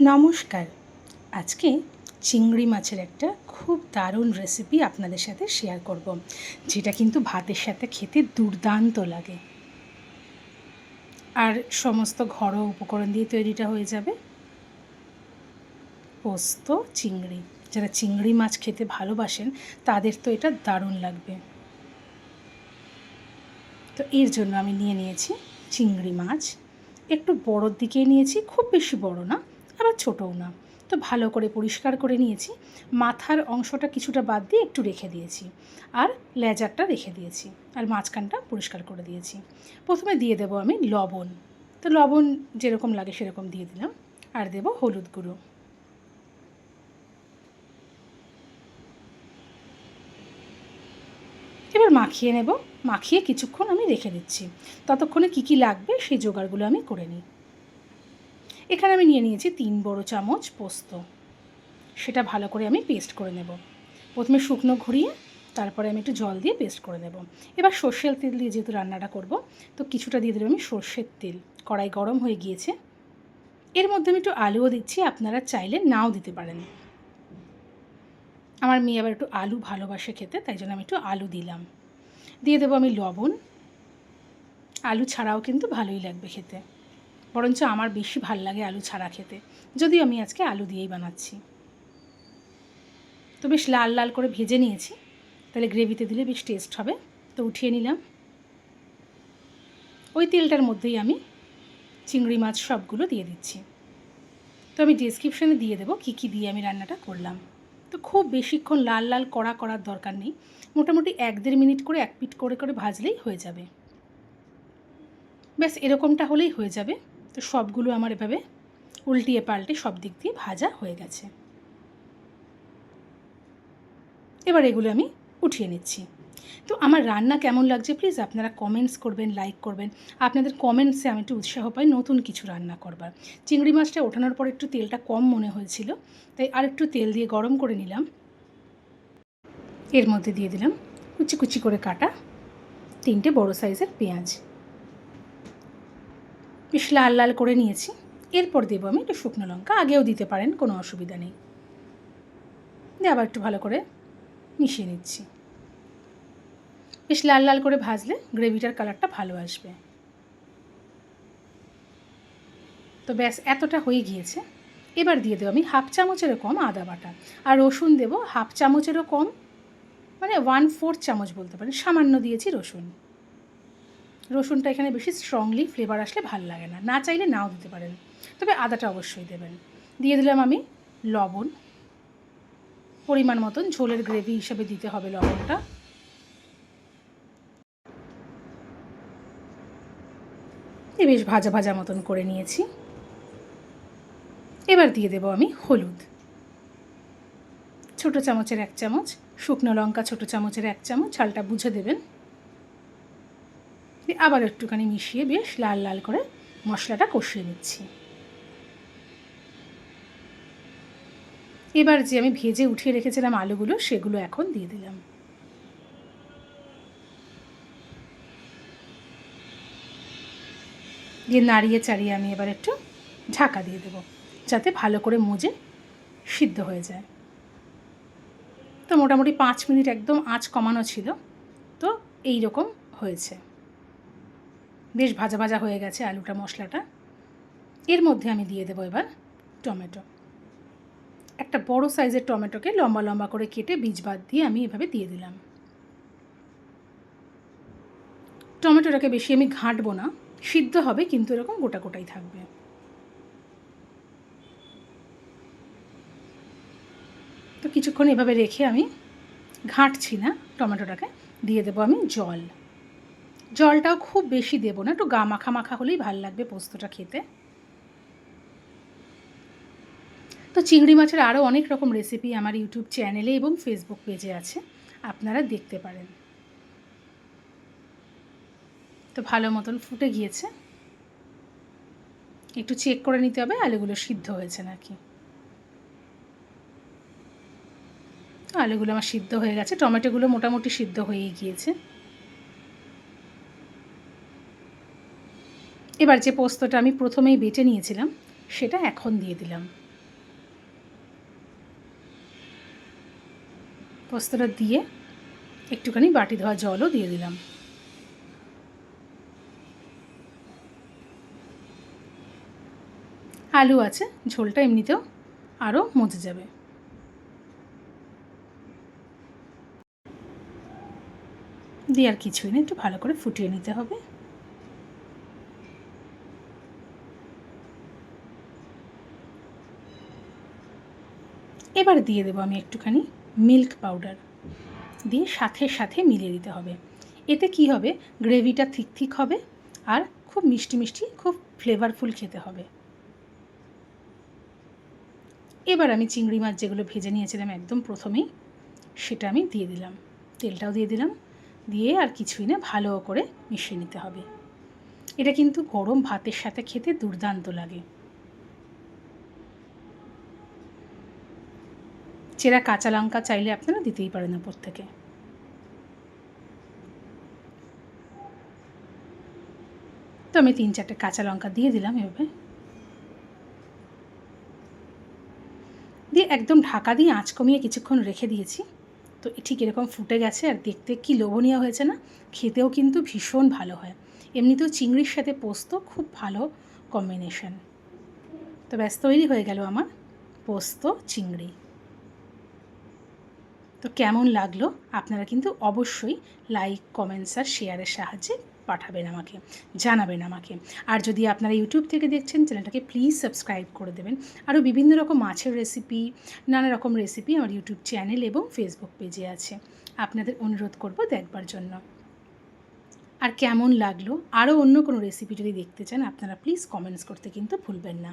নমস্কার। আজকে চিংড়ি মাছের একটা খুব দারুণ রেসিপি আপনাদের সাথে শেয়ার করব, যেটা কিন্তু ভাতের সাথে খেতে দুর্দান্ত লাগে। আর সমস্ত ঘরোয়া উপকরণ দিয়ে তৈরিটা হয়ে যাবে পোস্ত, চিংড়ি। যারা চিংড়ি মাছ খেতে ভালোবাসেন, তাদের তো এটা দারুণ লাগবে। তো এর জন্য আমি নিয়ে নিয়েছি চিংড়ি মাছ। একটু বড়োর দিকেই নিয়েছি, খুব বেশি বড় না আবার ছোটও না। তো ভালো করে পরিষ্কার করে নিয়েছি। মাথার অংশটা কিছুটা বাদ দিয়ে একটু রেখে দিয়েছি। আর লেজারটা রেখে দিয়েছি। আর মাঝখানটা পরিষ্কার করে দিয়েছি। প্রথমে দিয়ে দেবো আমি লবণ। তো লবণ যেরকম লাগে সেরকম দিয়ে দিলাম। আর দেবো হলুদ গুঁড়ো। এবার মাখিয়ে নেব। মাখিয়ে কিছুক্ষণ আমি রেখে দিচ্ছি। ততক্ষণে কী কী লাগবে সেই জোগাড়গুলো আমি করে নিই। এখানে আমি নিয়ে নিয়েছি তিন বড় চামচ পোস্ত। সেটা ভালো করে আমি পেস্ট করে নেব। প্রথমে শুকনো ঘুরিয়ে, তারপরে আমি একটু জল দিয়ে পেস্ট করে নেব। এবার সর্ষের তেল দিয়ে যেহেতু রান্নাটা করব, তো কিছুটা দিয়ে দেবো আমি সর্ষের তেল। কড়াই গরম হয়ে গিয়েছে। এর মধ্যে আমি একটু আলুও দিচ্ছি, আপনারা চাইলে নাও দিতে পারেন। আমার মেয়ে আবার একটু আলু ভালোবাসে খেতে, তাই জন্য আমি একটু আলু দিলাম। দিয়ে দেবো আমি লবণ। আলু ছাড়াও কিন্তু ভালোই লাগবে খেতে। বরঞ্চ আমার বেশি ভালো লাগে আলু ছাড়া খেতে। যদিও আমি আজকে আলু দিয়েই বানাচ্ছি। তো বেশ লাল লাল করে ভেজে নিয়েছি। তাহলে গ্রেভিতে দিলে বেশ টেস্ট হবে। তো উঠিয়ে নিলাম। ওই তেলটার মধ্যেই আমি চিংড়ি মাছ সবগুলো দিয়ে দিচ্ছি। তো আমি ডিসক্রিপশানে দিয়ে দেবো কী কী দিয়ে আমি রান্নাটা করলাম। তো খুব বেশিক্ষণ লাল লাল কড়া করার দরকার নেই। মোটামুটি এক দেড় মিনিট করে এক পিট করে করে ভাজলেই হয়ে যাবে। ব্যাস এরকমটা হলেই হয়ে যাবে। তো সবগুলো আমার এভাবে উল্টিয়ে পাল্টে সব দিক দিয়ে ভাজা হয়ে গেছে। এবার এগুলো আমি উঠিয়ে নিচ্ছি। তো আমার রান্না কেমন লাগছে প্লিজ আপনারা কমেন্টস করবেন লাইক করবেন। আপনাদের কমেন্টসে আমি একটু উৎসাহ পাই নতুন কিছু রান্না করবার। চিংড়ি মাছটা ওঠানোর পর একটু তেলটা কম মনে হয়েছিল, তাই আর একটু তেল দিয়ে গরম করে নিলাম। এর মধ্যে দিয়ে দিলাম কুচি কুচি করে কাটা তিনটে বড় সাইজের পেঁয়াজ। বেশ লাল লাল করে নিয়েছি। এরপর দেবো আমি একটু শুকনো লঙ্কা। আগেও দিতে পারেন, কোনো অসুবিধা নেই। দিয়ে আবার একটু ভালো করে মিশিয়ে নিচ্ছি। বেশ লাল লাল করে ভাজলে গ্রেভিটার কালারটা ভালো আসবে। তো ব্যাস, এতটা হয়ে গিয়েছে। এবার দিয়ে দেবো আমি হাফ চামচেরও কম আদা বাটা। আর রসুন দেবো হাফ চামচেরও কম মানে ওয়ান ফোর্থ চামচ বলতে পারেন। সামান্য দিয়েছি রসুন। রসুনটা এখানে বেশি স্ট্রংলি ফ্লেভার আসলে ভালো লাগে না। না চাইলে নাও দিতে পারেন। তবে আদাটা অবশ্যই দেবেন। দিয়ে দিলাম আমি লবণ। পরিমাণ মতন ঝোলের গ্রেভি হিসেবে দিতে হবে লবণটা। বেশ ভাজা ভাজা মতন করে নিয়েছি। এবার দিয়ে দেবো আমি হলুদ। ছোটো চামচের এক চামচ, শুকনো লঙ্কা ছোটো চামচের এক চামচ, ঝালটা বুঝে দেবেন। আবার একটুখানি মিশিয়ে বেশ লাল লাল করে মশলাটা কষিয়ে নিচ্ছি। এবার যে আমি ভেজে উঠিয়ে রেখেছিলাম আলুগুলো, সেগুলো এখন দিয়ে দিলাম। দিয়ে নাড়িয়ে চাড়িয়ে আমি এবার একটু ঢাকা দিয়ে দেবো, যাতে ভালো করে মজে সিদ্ধ হয়ে যায়। তো মোটামুটি পাঁচ মিনিট একদম আঁচ কমানো ছিল, তো এই রকম হয়েছে। বেশ ভাজা ভাজা হয়ে গেছে আলুটা, মশলাটা। এর মধ্যে আমি দিয়ে দেবো এবার টমেটো। একটা বড় সাইজের টমেটোকে লম্বা লম্বা করে কেটে বীজ বাদ দিয়ে আমি এভাবে দিয়ে দিলাম। টমেটোটাকে বেশি আমি ঘাঁটবো না, সিদ্ধ হবে কিন্তু এরকম গোটা গোটাই থাকবে। তো কিছুক্ষণ এভাবে রেখে আমি ঘাঁটছি না, টমেটোটাকে। দিয়ে দেবো আমি জল। জলটাও খুব বেশি দেবো না, একটু গা মাখা মাখা হলেই ভালো লাগবে পোস্তটা খেতে। তো চিংড়ি মাছের আরও অনেক রকম রেসিপি আমার ইউটিউব চ্যানেলে এবং ফেসবুক পেজে আছে, আপনারা দেখতে পারেন। তো ভালো মতন ফুটে গিয়েছে। একটু চেক করে নিতে হবে, আলুগুলো সিদ্ধ হয়েছে নাকি। আলুগুলো আমার সিদ্ধ হয়ে গেছে, টমেটোগুলো মোটামুটি সিদ্ধ হয়েই গিয়েছে। এবার যে পোস্তটা আমি প্রথমেই বেটে নিয়েছিলাম, সেটা এখন দিয়ে দিলাম। পোস্তটা দিয়ে একটুখানি বাটি ধোয়া জলও দিয়ে দিলাম। আলু আছে, ঝোলটা এমনিতেও আরও মজে যাবে। দিয়ে আর কিছুই না, একটু ভালো করে ফুটিয়ে নিতে হবে। এবার দিয়ে দেবো আমি একটুখানি মিল্ক পাউডার। দিয়ে সাথে সাথে মিলিয়ে দিতে হবে। এতে কি হবে? গ্রেভিটা ঠিক থিক হবে আর খুব মিষ্টি মিষ্টি, খুব ফ্লেভারফুল খেতে হবে। এবার আমি চিংড়ি মাছ যেগুলো ভেজে নিয়েছিলাম একদম প্রথমেই, সেটা আমি দিয়ে দিলাম। তেলটাও দিয়ে দিলাম। দিয়ে আর কিছুই না, ভালো করে মিশিয়ে নিতে হবে। এটা কিন্তু গরম ভাতের সাথে খেতে দুর্দান্ত লাগে। চেরা কাঁচা লঙ্কা চাইলে আপনারা দিতেই পারেন ওপর থেকে। তো আমি তিন চারটে কাঁচা লঙ্কা দিয়ে দিলাম এভাবে। দিয়ে একদম ঢাকা দিয়ে আঁচ কমিয়ে কিছুক্ষণ রেখে দিয়েছি। তো ঠিক এরকম ফুটে গেছে আর দেখতে কি লোভনীয় হয়েছে না? খেতেও কিন্তু ভীষণ ভালো হয়। এমনিতেও চিংড়ির সাথে পোস্ত খুব ভালো কম্বিনেশন তো ব্যাস, তৈরি হয়ে গেল আমার পোস্ত, চিংড়ি। তো কেমন লাগল? আপনারা কিন্তু অবশ্যই লাইক কমেন্টস আর শেয়ারের সাহায্যে পাঠাবেন আমাকে, জানাবেন আমাকে। আর যদি আপনারা ইউটিউব থেকে দেখছেন, চ্যানেলটাকে প্লিজ সাবস্ক্রাইব করে দেবেন। আরও বিভিন্ন রকম মাছের রেসিপি নানা রকম রেসিপি আমার ইউটিউব চ্যানেল এবং ফেসবুক পেজে আছে। আপনাদের অনুরোধ করব দেখবার জন্য। আর কেমন লাগল? আরও অন্য কোনো রেসিপি যদি দেখতে চান, আপনারা প্লিজ কমেন্টস করতে কিন্তু ভুলবেন না।